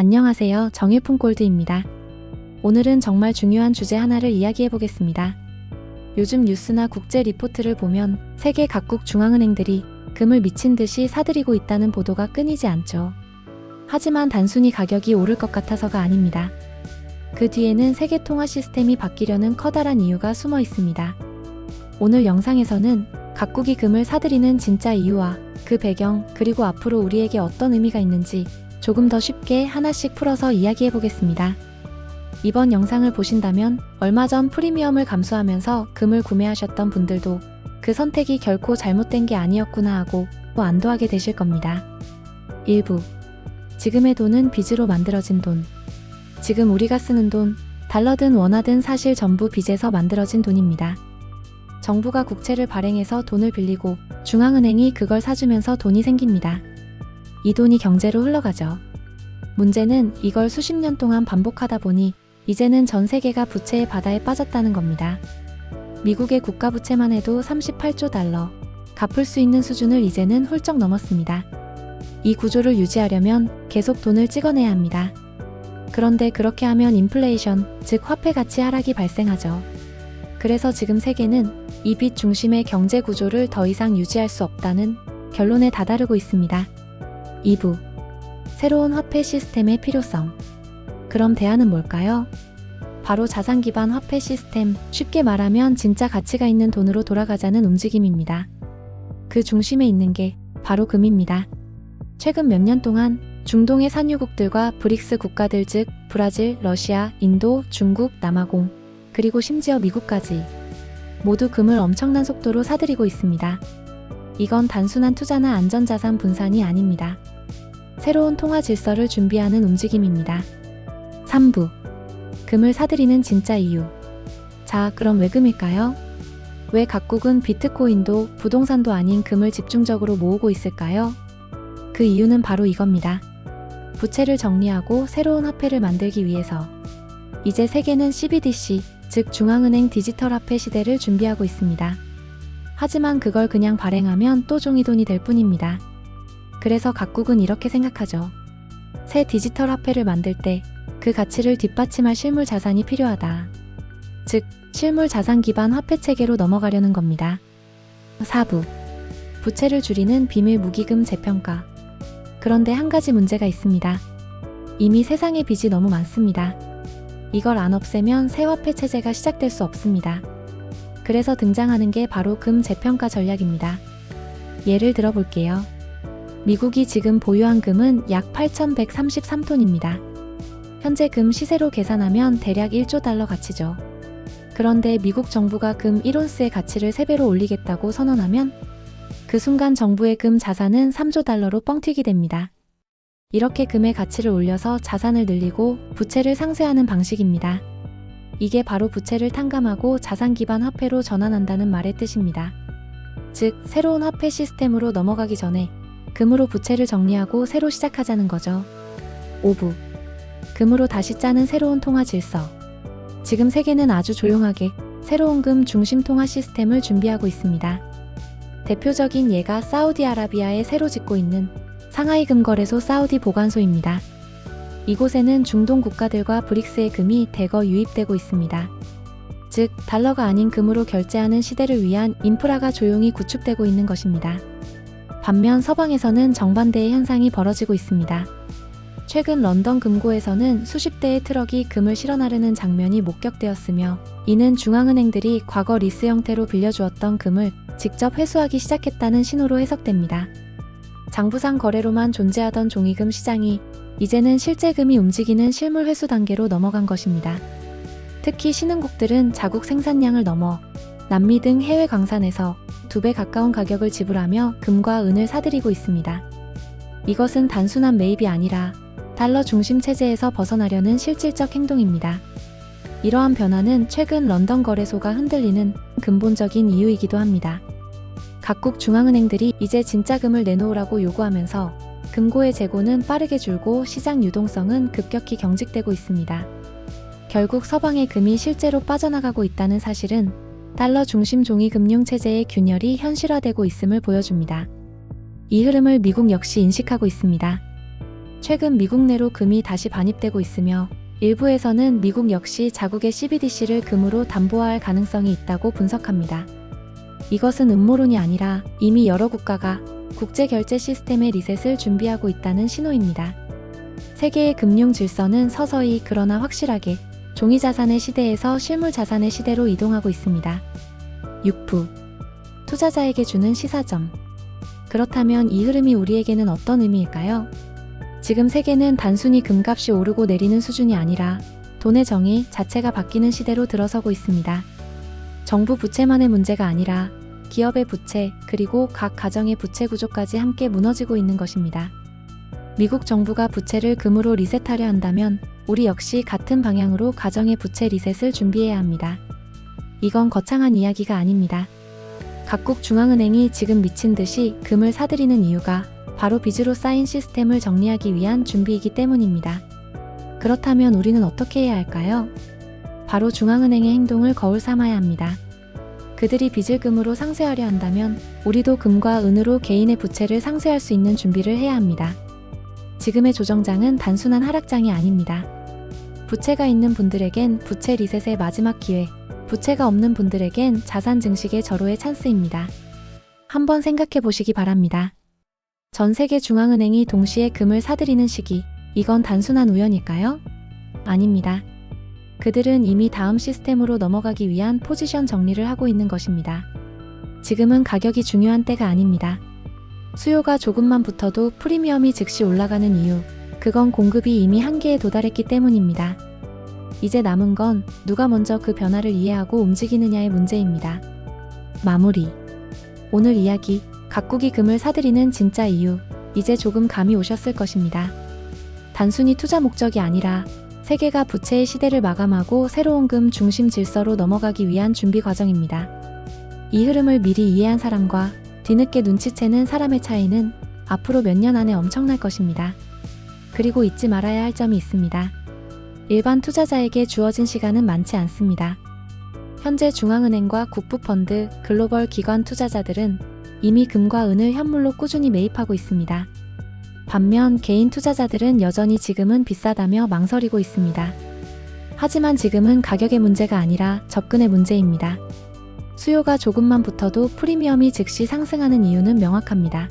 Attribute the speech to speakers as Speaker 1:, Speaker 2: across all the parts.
Speaker 1: 안녕하세요. 정일품 골드입니다. 오늘은 정말 중요한 주제 하나를 이야기해 보겠습니다. 요즘 뉴스나 국제 리포트를 보면 세계 각국 중앙은행들이 금을 미친 듯이 사들이고 있다는 보도가 끊이지 않죠. 하지만 단순히 가격이 오를 것 같아서가 아닙니다. 그 뒤에는 세계 통화 시스템이 바뀌려는 커다란 이유가 숨어 있습니다. 오늘 영상에서는 각국이 금을 사들이는 진짜 이유와 그 배경, 그리고 앞으로 우리에게 어떤 의미가 있는지 조금 더 쉽게 하나씩 풀어서 이야기해 보겠습니다. 이번 영상을 보신다면 얼마 전 프리미엄을 감수하면서 금을 구매하셨던 분들도 그 선택이 결코 잘못된 게 아니었구나 하고 또 안도하게 되실 겁니다. 일부 지금의 돈은 빚으로 만들어진 돈. 지금 우리가 쓰는 돈, 달러든 원화든 사실 전부 빚에서 만들어진 돈입니다. 정부가 국채를 발행해서 돈을 빌리고 중앙은행이 그걸 사주면서 돈이 생깁니다. 이 돈이 경제로 흘러가죠. 문제는 이걸 수십 년 동안 반복하다 보니 이제는 전 세계가 부채의 바다에 빠졌다는 겁니다. 미국의 국가 부채만 해도 38조 달러, 갚을 수 있는 수준을 이제는 훌쩍 넘었습니다. 이 구조를 유지하려면 계속 돈을 찍어내야 합니다. 그런데 그렇게 하면 인플레이션, 즉 화폐 가치 하락이 발생하죠. 그래서 지금 세계는 이 빚 중심의 경제 구조를 더 이상 유지할 수 없다는 결론에 다다르고 있습니다. 2부 새로운 화폐 시스템의 필요성 그럼 대안은 뭘까요? 바로 자산 기반 화폐 시스템, 쉽게 말하면 진짜 가치가 있는 돈으로 돌아가자는 움직임입니다. 그 중심에 있는 게 바로 금입니다. 최근 몇 년 동안 중동의 산유국들과 브릭스 국가들 즉 브라질, 러시아, 인도, 중국, 남아공, 그리고 심지어 미국까지 모두 금을 엄청난 속도로 사들이고 있습니다. 이건 단순한 투자나 안전자산 분산이 아닙니다. 새로운 통화 질서를 준비하는 움직임입니다. 3부. 금을 사들이는 진짜 이유. 자, 그럼 왜 금일까요? 왜 각국은 비트코인도 부동산도 아닌 금을 집중적으로 모으고 있을까요? 그 이유는 바로 이겁니다. 부채를 정리하고 새로운 화폐를 만들기 위해서. 이제 세계는 CBDC, 즉 중앙은행 디지털 화폐 시대를 준비하고 있습니다. 하지만 그걸 그냥 발행하면 또 종이돈이 될 뿐입니다. 그래서 각국은 이렇게 생각하죠. 새 디지털 화폐를 만들 때 그 가치를 뒷받침할 실물 자산이 필요하다. 즉, 실물 자산 기반 화폐 체계로 넘어가려는 겁니다. 4부. 부채를 줄이는 비밀 무기금 재평가. 그런데 한 가지 문제가 있습니다. 이미 세상에 빚이 너무 많습니다. 이걸 안 없애면 새 화폐 체제가 시작될 수 없습니다. 그래서 등장하는 게 바로 금 재평가 전략입니다. 예를 들어 볼게요. 미국이 지금 보유한 금은 약 8,133톤입니다. 현재 금 시세로 계산하면 대략 1조 달러 가치죠. 그런데 미국 정부가 금 1온스의 가치를 3배로 올리겠다고 선언하면 그 순간 정부의 금 자산은 3조 달러로 뻥튀기 됩니다. 이렇게 금의 가치를 올려서 자산을 늘리고 부채를 상쇄하는 방식입니다. 이게 바로 부채를 탕감하고 자산 기반 화폐로 전환한다는 말의 뜻입니다. 즉, 새로운 화폐 시스템으로 넘어가기 전에 금으로 부채를 정리하고 새로 시작하자는 거죠. 5부. 금으로 다시 짜는 새로운 통화 질서. 지금 세계는 아주 조용하게 새로운 금 중심 통화 시스템을 준비하고 있습니다. 대표적인 예가 사우디아라비아에 새로 짓고 있는 상하이 금거래소 사우디 보관소입니다. 이곳에는 중동 국가들과 브릭스의 금이 대거 유입되고 있습니다. 즉, 달러가 아닌 금으로 결제하는 시대를 위한 인프라가 조용히 구축되고 있는 것입니다. 반면 서방에서는 정반대의 현상이 벌어지고 있습니다. 최근 런던 금고에서는 수십 대의 트럭이 금을 실어 나르는 장면이 목격되었으며 이는 중앙은행들이 과거 리스 형태로 빌려주었던 금을 직접 회수하기 시작했다는 신호로 해석됩니다. 장부상 거래로만 존재하던 종이금 시장이 이제는 실제 금이 움직이는 실물 회수 단계로 넘어간 것입니다. 특히 신흥국들은 자국 생산량을 넘어 남미 등 해외 광산에서 두 배 가까운 가격을 지불하며 금과 은을 사들이고 있습니다. 이것은 단순한 매입이 아니라 달러 중심 체제에서 벗어나려는 실질적 행동입니다. 이러한 변화는 최근 런던 거래소가 흔들리는 근본적인 이유이기도 합니다. 각국 중앙은행들이 이제 진짜 금을 내놓으라고 요구하면서 금고의 재고는 빠르게 줄고 시장 유동성은 급격히 경직되고 있습니다. 결국 서방의 금이 실제로 빠져나가고 있다는 사실은 달러 중심 종이 금융 체제의 균열이 현실화되고 있음을 보여줍니다. 이 흐름을 미국 역시 인식하고 있습니다. 최근 미국 내로 금이 다시 반입되고 있으며 일부에서는 미국 역시 자국의 CBDC를 금으로 담보화할 가능성이 있다고 분석합니다. 이것은 음모론이 아니라 이미 여러 국가가 국제 결제 시스템의 리셋을 준비하고 있다는 신호입니다. 세계의 금융 질서는 서서히 그러나 확실하게 종이 자산의 시대에서 실물 자산의 시대로 이동하고 있습니다. 6부 투자자에게 주는 시사점 그렇다면 이 흐름이 우리에게는 어떤 의미일까요? 지금 세계는 단순히 금값이 오르고 내리는 수준이 아니라 돈의 정의 자체가 바뀌는 시대로 들어서고 있습니다. 정부 부채만의 문제가 아니라 기업의 부채 그리고 각 가정의 부채 구조까지 함께 무너지고 있는 것입니다. 미국 정부가 부채를 금으로 리셋하려 한다면 우리 역시 같은 방향으로 가정의 부채 리셋을 준비해야 합니다. 이건 거창한 이야기가 아닙니다. 각국 중앙은행이 지금 미친 듯이 금을 사들이는 이유가 바로 빚으로 쌓인 시스템을 정리하기 위한 준비이기 때문입니다. 그렇다면 우리는 어떻게 해야 할까요? 바로 중앙은행의 행동을 거울 삼아야 합니다. 그들이 빚을 금으로 상쇄하려 한다면 우리도 금과 은으로 개인의 부채를 상쇄할 수 있는 준비를 해야 합니다. 지금의 조정장은 단순한 하락장이 아닙니다. 부채가 있는 분들에겐 부채 리셋의 마지막 기회, 부채가 없는 분들에겐 자산 증식의 절호의 찬스입니다. 한번 생각해 보시기 바랍니다. 전 세계 중앙은행이 동시에 금을 사들이는 시기, 이건 단순한 우연일까요? 아닙니다. 그들은 이미 다음 시스템으로 넘어가기 위한 포지션 정리를 하고 있는 것입니다. 지금은 가격이 중요한 때가 아닙니다. 수요가 조금만 붙어도 프리미엄이 즉시 올라가는 이유, 그건 공급이 이미 한계에 도달했기 때문입니다. 이제 남은 건 누가 먼저 그 변화를 이해하고 움직이느냐의 문제입니다. 마무리. 오늘 이야기, 각국이 금을 사들이는 진짜 이유, 이제 조금 감이 오셨을 것입니다. 단순히 투자 목적이 아니라 세계가 부채의 시대를 마감하고 새로운 금 중심 질서로 넘어가기 위한 준비 과정입니다. 이 흐름을 미리 이해한 사람과 뒤늦게 눈치채는 사람의 차이는 앞으로 몇 년 안에 엄청날 것입니다. 그리고 잊지 말아야 할 점이 있습니다. 일반 투자자에게 주어진 시간은 많지 않습니다. 현재 중앙은행과 국부펀드, 글로벌 기관 투자자들은 이미 금과 은을 현물로 꾸준히 매입하고 있습니다. 반면 개인 투자자들은 여전히 지금은 비싸다며 망설이고 있습니다. 하지만 지금은 가격의 문제가 아니라 접근의 문제입니다. 수요가 조금만 붙어도 프리미엄이 즉시 상승하는 이유는 명확합니다.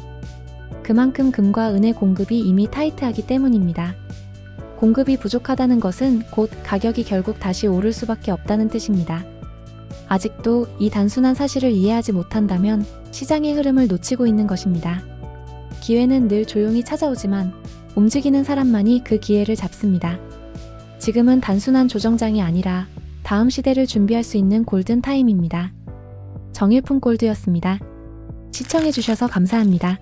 Speaker 1: 그만큼 금과 은의 공급이 이미 타이트하기 때문입니다. 공급이 부족하다는 것은 곧 가격이 결국 다시 오를 수밖에 없다는 뜻입니다. 아직도 이 단순한 사실을 이해하지 못한다면 시장의 흐름을 놓치고 있는 것입니다. 기회는 늘 조용히 찾아오지만 움직이는 사람만이 그 기회를 잡습니다. 지금은 단순한 조정장이 아니라 다음 시대를 준비할 수 있는 골든 타임입니다. 정일품 골드였습니다. 시청해주셔서 감사합니다.